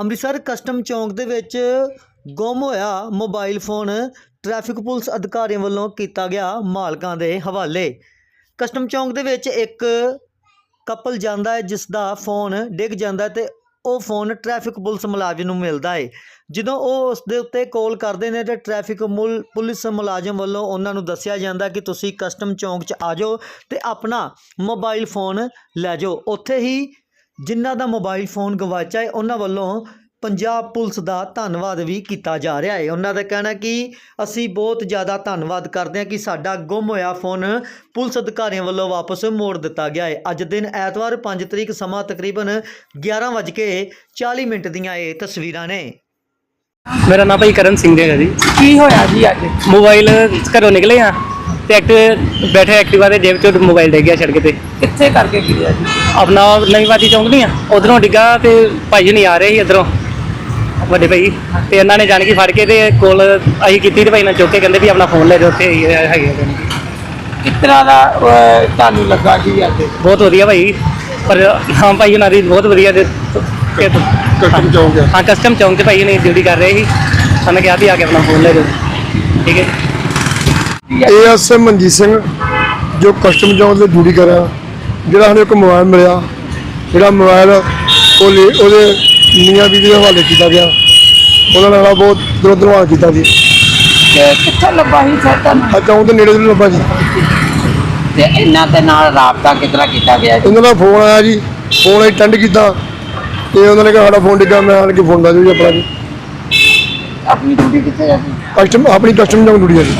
Amritsar custom ਚੌਂਕ ਦੇ ਵਿੱਚ ਗੁੰਮ ਹੋਇਆ ਮੋਬਾਈਲ ਫੋਨ ਟ੍ਰੈਫਿਕ ਪੁਲਿਸ ਅਧਿਕਾਰੀਆਂ ਵੱਲੋਂ ਕੀਤਾ ਗਿਆ ਮਾਲਕਾਂ ਦੇ ਹਵਾਲੇ। ਕਸਟਮ ਚੌਂਕ ਦੇ ਵਿੱਚ ਇੱਕ ਕਪਲ ਜਾਂਦਾ ਹੈ ਜਿਸ ਦਾ ਫੋਨ ਡਿੱਗ ਜਾਂਦਾ ਹੈ ਤੇ ਉਹ ਫੋਨ ਟ੍ਰੈਫਿਕ ਪੁਲਿਸ ਮੁਲਾਜ਼ਮ ਨੂੰ ਮਿਲਦਾ ਹੈ। ਜਦੋਂ ਉਹ ਉਸ ਦੇ ਉੱਤੇ ਕਾਲ ਕਰਦੇ ਨੇ ਤੇ ਟ੍ਰੈਫਿਕ ਮੁਲ- ਪੁਲਿਸ ਮੁਲਾਜ਼ਮ ਵੱਲੋਂ ਉਹਨਾਂ ਨੂੰ ਦੱਸਿਆ ਜਾਂਦਾ ਕਿ ਤੁਸੀਂ ਕਸਟਮ ਚੌਂਕ 'ਚ ਆ ਜਾਓ ਤੇ ਆਪਣਾ ਮੋਬਾਈਲ ਫੋਨ ਲੈ ਜਾਓ। ਉੱਥੇ ਹੀ ਜਿਨ੍ਹਾਂ ਦਾ ਮੋਬਾਈਲ ਫੋਨ ਗਵਾਚਾ ਹੈ ਉਹਨਾਂ ਵੱਲੋਂ ਪੰਜਾਬ ਪੁਲਿਸ ਦਾ ਧੰਨਵਾਦ ਵੀ ਕੀਤਾ ਜਾ ਰਿਹਾ ਹੈ। ਉਹਨਾਂ ਦਾ ਕਹਿਣਾ ਕਿ ਅਸੀਂ ਬਹੁਤ ਜ਼ਿਆਦਾ ਧੰਨਵਾਦ ਕਰਦੇ ਹਾਂ ਕਿ ਸਾਡਾ ਗੁੰਮ ਹੋਇਆ ਫੋਨ ਪੁਲਿਸ ਅਧਿਕਾਰੀਆਂ ਵੱਲੋਂ ਵਾਪਸ ਮੋੜ ਦਿੱਤਾ ਗਿਆ ਹੈ। ਅੱਜ ਦਿਨ ਐਤਵਾਰ 5 ਤਰੀਕ ਸਮਾਂ ਤਕਰੀਬਨ 11:40 ਮਿੰਟ ਦੀਆਂ ਇਹ ਤਸਵੀਰਾਂ ਨੇ। ਮੇਰਾ ਨਾਮ ਭਾਈ ਕਰਨ ਸਿੰਘ ਹੈਗਾ ਜੀ। ਕੀ ਹੋਇਆ ਜੀ ਅੱਜ? ਮੋਬਾਈਲ ਘਰੋਂ ਨਿਕਲੇ ਆ। ਤੇ ਐਕਟਿਵ ਬੈਠੇ ਐਕਟਿਵਾ ਦੇ ਜੇਬ ਚੋਂ ਮੋਬਾਈਲ ਡਿੱਗ ਗਿਆ ਸੜਕ ਤੇ। ਕਿੱਥੇ ਕਰਕੇ ਗਿਰਿਆ ਜੀ? ਆਪਣਾ ਨਵੀਂ ਬਾਤੀ ਚੌਂਕ ਨਹੀਂ ਆ ਉਧਰੋਂ ਡਿੱਗਾ ਤੇ ਭਾਈ ਨਹੀਂ ਆ ਰਹੇ ਸੀ ਇਧਰੋਂ ਵੱਡੇ ਭਾਈ ਤੇ ਇਹਨਾਂ ਨੇ ਜਾਣ ਕੇ ਫੜ ਕੇ ਤੇ ਕੋਲ ਅਸੀਂ ਕੀਤੀ ਤੇ ਭਾਈ ਨਾਲ ਚੁੱਕ ਕੇ ਕਹਿੰਦੇ ਵੀ ਆਪਣਾ ਫੋਨ ਲੈ ਜਾਓ ਉੱਥੇ ਹੀ ਹੈਗੇ ਆ। ਕਿਸ ਤਰ੍ਹਾਂ ਦਾ ਅਹ, ਤੁਹਾਨੂੰ ਲੱਗਾ ਜੀ ਅੱਜ? ਬਹੁਤ ਵਧੀਆ ਭਾਈ ਪਰ ਹਾਂ ਭਾਈ ਉਹਨਾਂ ਦੀ ਬਹੁਤ ਵਧੀਆ ਤੇ ਕਸਟਮ ਚੌਂਕ ਹੈ ਹਾਂ ਕਸਟਮ ਚੌਂਕ ਤੇ ਭਾਈ ਨੇ ਡਿਊਟੀ ਕਰ ਰਹੇ ਸੀ। ਸਾਨੂੰ ਕਿਹਾ ਵੀ ਆ ਕੇ ਆਪਣਾ ਫੋਨ ਲੈ ਜਾਓ। ਠੀਕ ਹੈ ਏਐਸਐਮ ਮਨਜੀਤ ਸਿੰਘ ਜੋ ਕਸਟਮ ਚੌਂਕ ਦੇ ਡਿਊਟੀ ਕਰ ਰਿਹਾ। ਜਿਹੜਾ ਸਾਨੂੰ ਇੱਕ ਮੋਬਾਈਲ ਮਿਲਿਆ ਜਿਹੜਾ ਮੋਬਾਈਲ ਉਹ ਲੈ- ਉਹਦੇ ਮੀਆਂ ਬੀਬੀ ਦੇ ਹਵਾਲੇ ਕੀਤਾ ਗਿਆ। ਉਹਨਾਂ ਨਾਲ ਬਹੁਤ ਦਰੋਂ ਦਰਵਾਨ ਕੀਤਾ ਜੀ ਤੇ ਕਿੱਥੇ ਲੱਭਾ ਸੀ ਸਰ ਤੁਹਾਨੂੰ? ਆ ਦੇ ਨੇੜੇ ਦੇ ਲੱਭਾ ਜੀ। ਤੇ ਇਹਨਾਂ ਦੇ ਨਾਲ ਰਾਬਤਾ ਤਰ੍ਹਾਂ ਕੀਤਾ ਗਿਆ ਜੀ? ਉਹਨਾਂ ਦਾ ਫੋਨ ਆਇਆ ਜੀ। ਫੋਨ ਅਟੈਂਡ ਕੀਤਾ। ਤੇ ਉਹਨਾਂ ਨੇ ਕਿਹਾ ਸਾਡਾ ਫੋਨ ਡਿੱਗਾ ਮੈਂ ਆਣ ਕੇ ਫੋਨ ਲਾ ਦਿਓ ਜੀ ਆਪਣਾ ਜੀ। ਆਪਣੀ ਡਿਊਟੀ ਕਿੱਥੇ ਜਾਂਦੀ ਕਸਟਮ ਆਪਣੀ ਕਸਟਮ ਚੌਂਕ ਡਿਊਟੀ ਹੈ ਜੀ।